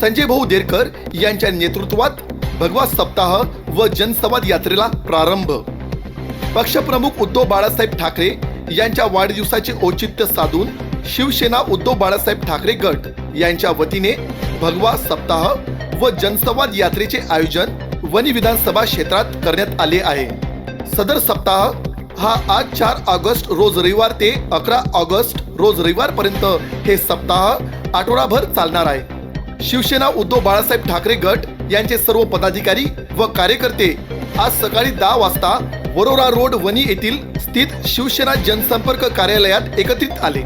संजय भाऊ देरकर यांच्या नेतृत्वात भगवा सप्ताह व जनसंवाद यात्रेला प्रारंभ. पक्षप्रमुख उद्धव बाळासाहेब ठाकरे यांच्या वाढदिवसाचे औचित्य साधून शिवसेना उद्धव बाळासाहेब ठाकरे गट यांच्या वतीने भगवा सप्ताह व जनसंवाद यात्रेचे आयोजन वनी विधानसभा क्षेत्रात करण्यात आले आहे. सदर सप्ताह हा आज चार ऑगस्ट रोज रविवार ते अकरा ऑगस्ट रोज रविवारपर्यंत हे सप्ताह आठवडाभर चालणार आहे. शिवसेना उद्धव बाळासाहेब ठाकरे गट यांचे सर्व पदाधिकारी व कार्यकर्ते आज सकाळी दहा वाजता वरोरा रोड वनी येथील स्थित शिवसेना जनसंपर्क कार्यालयात एकत्रित आले.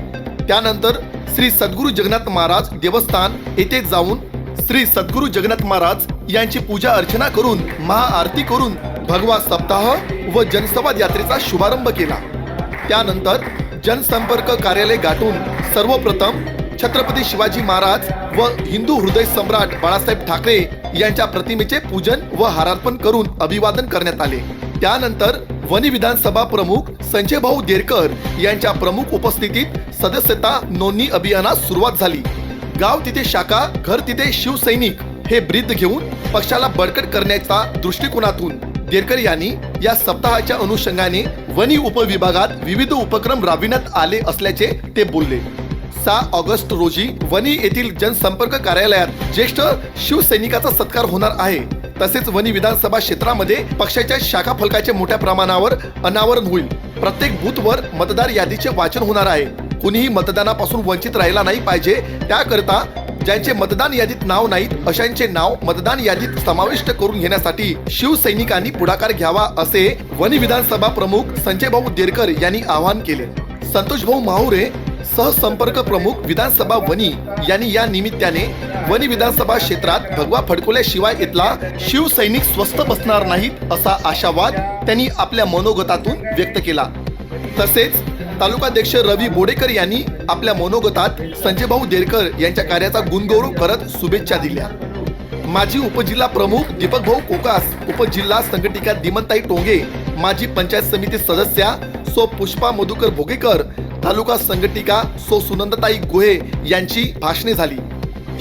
त्यानंतर श्री सद्गुरू जगन्नाथ महाराज देवस्थान येथे जाऊन श्री सद्गुरू जगन्नाथ महाराज यांची पूजा अर्चना करून महाआरती करून भगवा सप्ताह व जनसंवाद यात्रेचा शुभारंभ केला. त्यानंतर जनसंपर्क कार्यालय गाठून सर्वप्रथम छत्रपती शिवाजी महाराज व हिंदू हृदय सम्राट बाळासाहेब ठाकरे यांच्या प्रतिमेचे पूजन व हारार्पण करून अभिवादन करण्यात आले. त्यानंतर वनी विधानसभा प्रमुख संजय भाऊ देरकर यांच्या प्रमुख उपस्थितीत सदस्यता नोंदणी अभियानास सुरुवात झाली. गाव तिथे शाखा घर तिथे शिवसैनिक हे ब्रीद घेऊन पक्षाला बळकट करण्याचा दृष्टिकोनातून देरकर यांनी या सप्ताहाच्या अनुषंगाने वनी उपविभागात विविध उपक्रम राबविण्यात आले असल्याचे ते बोलले. सहा ऑगस्ट रोजी वनी येथील जनसंपर्क कार्यालयात ज्येष्ठ शिवसैनिकाचा सत्कार होणार आहे. तसेच वनी विधानसभा क्षेत्रामध्ये पक्षाच्या शाखा फलकाचे मोठ्या प्रमाणावर अनावरण होईल. प्रत्येक बूथवर मतदार यादीचे वाचन होणार आहे. कुणीही मतदानापासून वंचित राहिला नाही पाहिजे. त्याकरता ज्यांचे मतदान यादीत नाव नाहीत अशांचे नाव मतदान यादीत समाविष्ट करून घेण्यासाठी शिवसैनिकांनी पुढाकार घ्यावा असे वनी विधानसभा प्रमुख संजय भाऊ देरकर यांनी आवाहन केले. संतोष भाऊ माहुरे सहसंपर्क प्रमुख विधानसभा वनी यांनी या निमित्ताने वनी विधानसभा क्षेत्रात भगवा फडकवल्याशिवाय इथला शिवसैनिक स्वस्त बसणार नाहीत असा आशावाद त्यांनी आपल्या मनोगतातून व्यक्त केला. तसेच तालुकाध्यक्ष रवी बोडेकर यांनी आपल्या मनोगतात संजय भाऊ देरकर यांच्या कार्याचा गुणगौरव करत शुभेच्छा दिल्या. माजी उपजिल्हा प्रमुख दीपक भाऊ कोकास उपजिल्हा संघटिका दिमनताई टोंगे माजी पंचायत समिती सदस्या सो पुष्पा मधुकर भोगेकर तालुका संघटिका सो सुनंदताई गोहे यांची भाषणे झाली.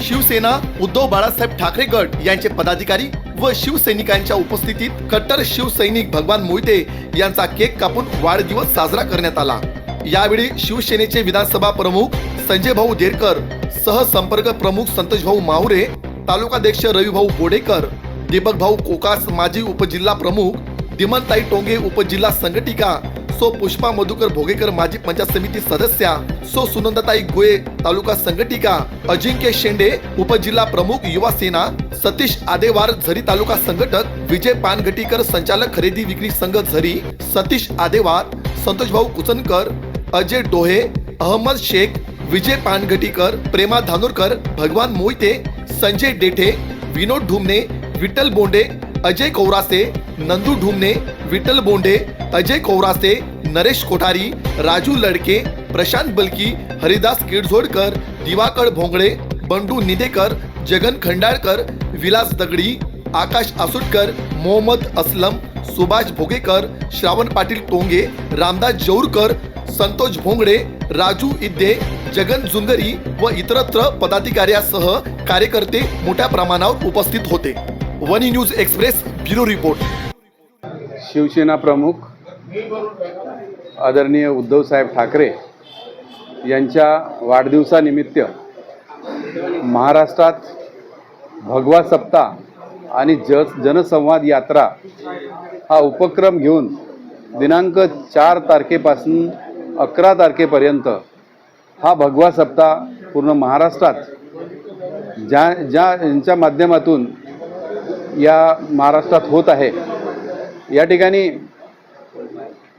शिवसेना उद्धव बाळासाहेब ठाकरे गट यांचे पदाधिकारी व शिवसैनिकांच्या उपस्थितीत कट्टर शिवसैनिक भगवान मोहिते यांचा केक कापून वाढदिवस साजरा करण्यात आला. यावेळी शिवसेनेचे विधानसभा प्रमुख संजय भाऊ देरकर सहसंपर्क प्रमुख संतोष भाऊ माहुरे तालुकाध्यक्ष रविभाऊ बोडेकर दीपक भाऊ कोकास माजी उपजिल्हा प्रमुख दिमनताई टोंगे उपजिल्हा संघटिका सो पुष्पा मधुकर भोगेकर माजी पंचायत समिती सदस्या सो सुनंदाताई गोये तालुका संघटिका अजिंक्य शेंडे उपजिल्हा प्रमुख युवा सेना सतीश आदेवार झरी तालुका संघटक विजय पानगटीकर संचालक खरेदी विक्री संघ झरी सतीश आदेवार संतोष भाऊ कुचनकर अजय डोहे अहमद शेख विजय पानगटीकर प्रेमा धानोरकर भगवान मोहिते संजय डेठे विनोद ढुमने विठ्ठल बोंडे अजय कौरासे नंदू ढुमने विठ्ठल बोंडे अजय कौरासे नरेश कोठारी राजू लडके प्रशांत बलकी हरिदास किडझोडकर दिवाकर भोंगळे बंडू निदेकर जगन खंडाळकर विलास दगडी आकाश आसुटकर मोहम्मद असलम सुभाष भोगेकर श्रावण पाटील टोंगे रामदास जौरकर संतोष भोंगडे राजू इद्दे जगन जुंगरी व इतरत्र पदाधिकाऱ्यासह कार्यकर्ते मोठ्या प्रमाणावर उपस्थित होते. Wani news express bureau report. Shiv Sena प्रमुख आदरणीय उद्धवसाहेब ठाकरे यांच्या वाढदिवसानिमित्त महाराष्ट्रात भगवा सप्ताह आणि ज जनसंवाद यात्रा हा उपक्रम घेऊन दिनांक चार तारखेपासून अकरा तारखेपर्यंत हा भगवा सप्ताह पूर्ण महाराष्ट्रात ज्या ज्या यांच्या माध्यमातून या महाराष्ट्रात होत आहे. या ठिकाणी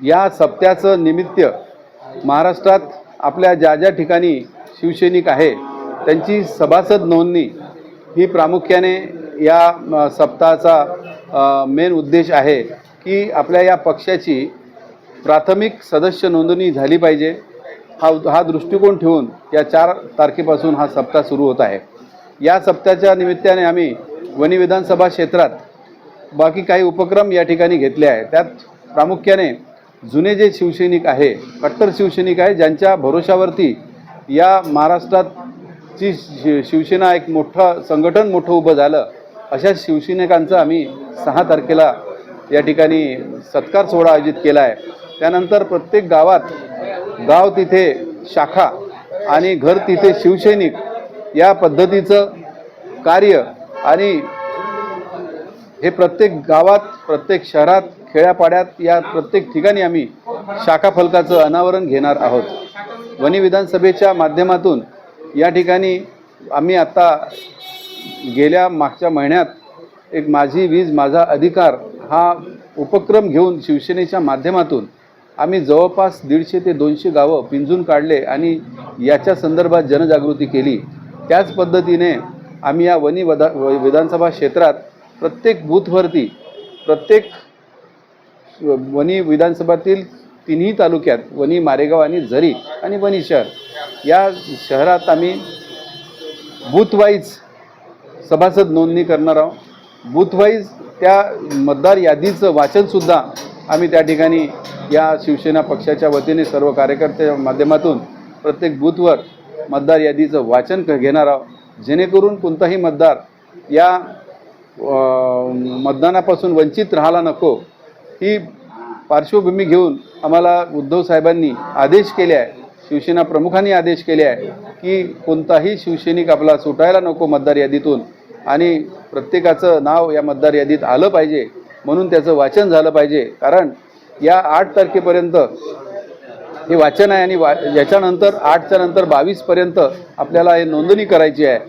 या सप्त्याचं निमित्त महाराष्ट्रात आपल्या ज्या ज्या ठिकाणी शिवसैनिक आहे त्यांची सभासद नोंदणी ही प्रामुख्याने या सप्ताहाचा मेन उद्देश आहे की आपल्या या पक्षाची प्राथमिक सदस्य नोंदणी झाली पाहिजे. हा हा दृष्टिकोन ठेवून या चार तारखेपासून हा सप्ताह सुरू होत आहे. या सप्ताहाच्या निमित्ताने आम्ही वनी विधानसभा क्षेत्रात बाकी काही उपक्रम या ठिकाणी घेतले आहे त्यात प्रामुख्याने जुने जे शिवसैनिक आहे कट्टर शिवसैनिक आहे ज्यांच्या भरोशावरती या महाराष्ट्रात ची शि शिवसेना एक मोठं संघटन मोठं उभं झालं अशा शिवसैनिकांचं आम्ही सहा तारखेला या ठिकाणी सत्कार सोहळा आयोजित केला आहे. त्यानंतर प्रत्येक गावात गाव तिथे शाखा आणि घर तिथे शिवसैनिक या पद्धतीचं कार्य आणि हे प्रत्येक गावात प्रत्येक शहरात खेड्यापाड्यात या प्रत्येक ठिकाणी आम्ही शाखा फलकाचं अनावरण घेणार आहोत. वनी विधानसभेच्या माध्यमातून या ठिकाणी आम्ही आत्ता गेल्या मागच्या महिन्यात एक माझी वीज माझा अधिकार हा उपक्रम घेऊन शिवसेनेच्या माध्यमातून आम्ही जवळपास दीडशे ते दोनशे गावं पिंजून काढले आणि याच्या संदर्भात जनजागृती केली. त्याच पद्धतीने आम्ही या वनी वदा विधानसभा क्षेत्रात प्रत्येक बूथवरती प्रत्येक वणी विधानसभातील तिन्ही तालुक्यात वनी मारेगाव आणि झरी आणि वनी शहर या शहरात आम्ही बूथवाईज सभासद नोंदणी करणार आहोत. बूथवाईज त्या मतदार यादीचं वाचनसुद्धा आम्ही त्या ठिकाणी या शिवसेना पक्षाच्या वतीने सर्व कार्यकर्त्याच्या माध्यमातून प्रत्येक बूथवर मतदार यादीचं वाचन क- घेणार आहोत. जेणेकरून कोणताही मतदार या मतदानापासून वंचित राहायला नको ही पार्श्वभूमी घेऊन आम्हाला उद्धव साहेबांनी आदेश केले आहे शिवसेना प्रमुखांनी आदेश केले आहे की कोणताही शिवसैनिक आपला सुटायला नको मतदार यादीतून आणि प्रत्येकाचं नाव या मतदार यादीत आलं पाहिजे म्हणून त्याचं वाचन झालं पाहिजे. कारण या आठ तारखेपर्यंत हे वाचन आहे आणि वा याच्यानंतर आठच्या नंतर बावीसपर्यंत आपल्याला हे नोंदणी करायची आहे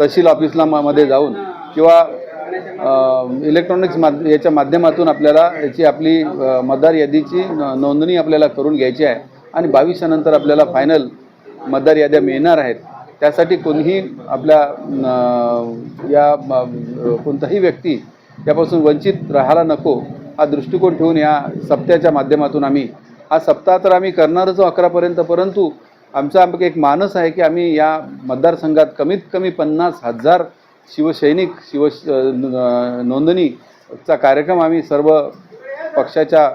तहसील ऑफिसला मध्ये जाऊन किंवा इलेक्ट्रॉनिक्स माध याच्या माध्यमातून आपल्याला याची आपली मतदार यादीची न- नोंदणी आपल्याला करून घ्यायची आहे. आणि बावीसच्या आपल्याला फायनल मतदार याद्या मिळणार आहेत. त्यासाठी कोणीही आपल्या या कोणताही व्यक्ती त्यापासून वंचित राहायला नको. हा दृष्टिकोन ठेवून या सप्त्याच्या माध्यमातून आम्ही हा सप्ताह तर आम्ही करणारच अकरापर्यंत परंतु आमचा आम- एक मानस आहे की आम्ही या मतदारसंघात कमीत कमी पन्नास हजार शिवसैनिक शिव न- नोंदणीचा कार्यक्रम आम्ही सर्व पक्षाच्या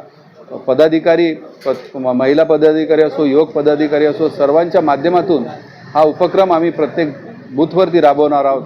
पदाधिकारी प महिला पदाधिकारी असो युवक पदाधिकारी असो सर्वांच्या माध्यमातून हा उपक्रम आम्ही प्रत्येक बूथवरती राबवणार आहोत.